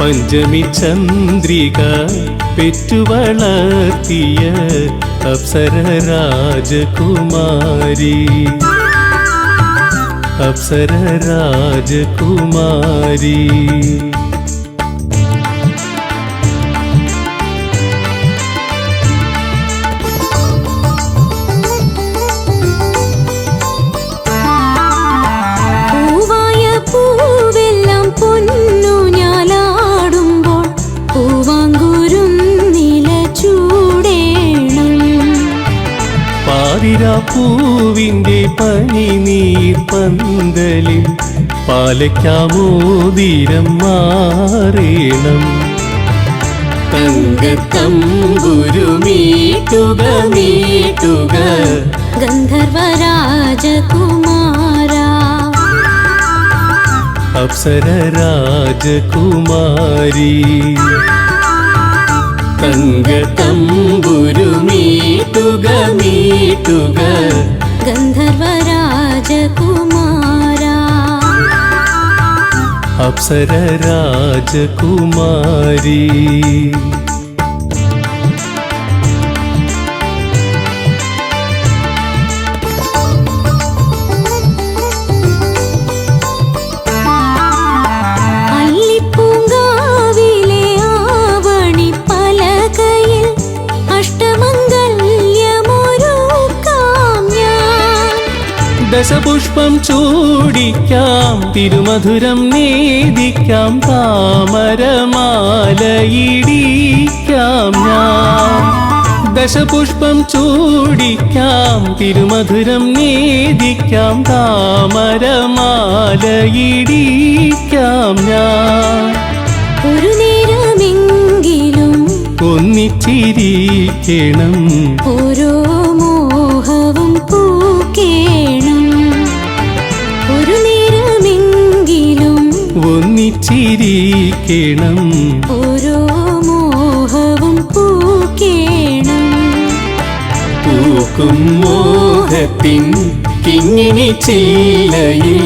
പഞ്ചമി ചന്ദ്രിക പെറ്റുവളർത്തിയ അപ്സര രാജകുമാരി. അപ്സര രാജകുമാരി. പൂവിന്റെ പനി നീർ പന്തലിൽ പാലയ്ക്കാമോതിരം മാറേണം. തങ്കത്തമ്പുരു മീട്ടുക. ഗന്ധർവരാജകുമാര. അപ്സര രാജകുമാരി തങ്കത്തമ്പുരു മീട്ടുക ഗന്ധർവരാജകുമാര. അപ്സര രാജകുമാരി ദശപുഷ്പം ചൂടിക്കാം തിരുമധുരം നേദിക്കാം താമരമാലയിടിക്കാം ഞാൻ. ദശപുഷ്പം ചൂടിക്കാം തിരുമധുരം നേദിക്കാം താമരമാലയിടിക്കാം ഞാൻ. ഒരു നേരമെങ്കിലും ഒന്നിച്ചിരിക്കണം. ഓരോ ഒന്നിച്ചിരിക്കണം ഓരോ മോഹവും പൂക്കേണം. പൂക്കും മോഹത്തിൻ കിങ്ങിണി ചീലയിൽ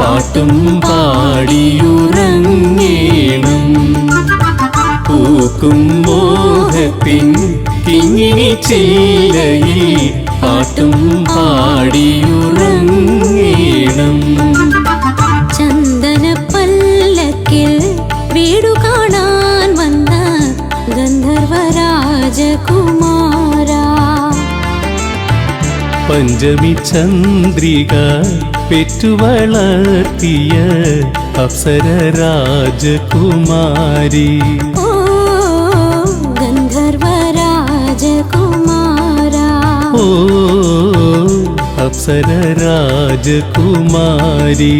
പാട്ടും പാടിയുറങ്ങേണം. പൂക്കും മോഹത്തിൻ കിങ്ങിണി ചീലയിൽ പാട്ടും പാടിയുറങ്ങേണം ഗന്ധർവരാജകുമാര പഞ്ചമി ചന്ദ്രിക പെറ്റുവളർത്തിയ അപ്സര രാജകുമാരി. ഓ ഗന്ധർവരാജകുമാര. ഓ അപ്സര രാജകുമാരി.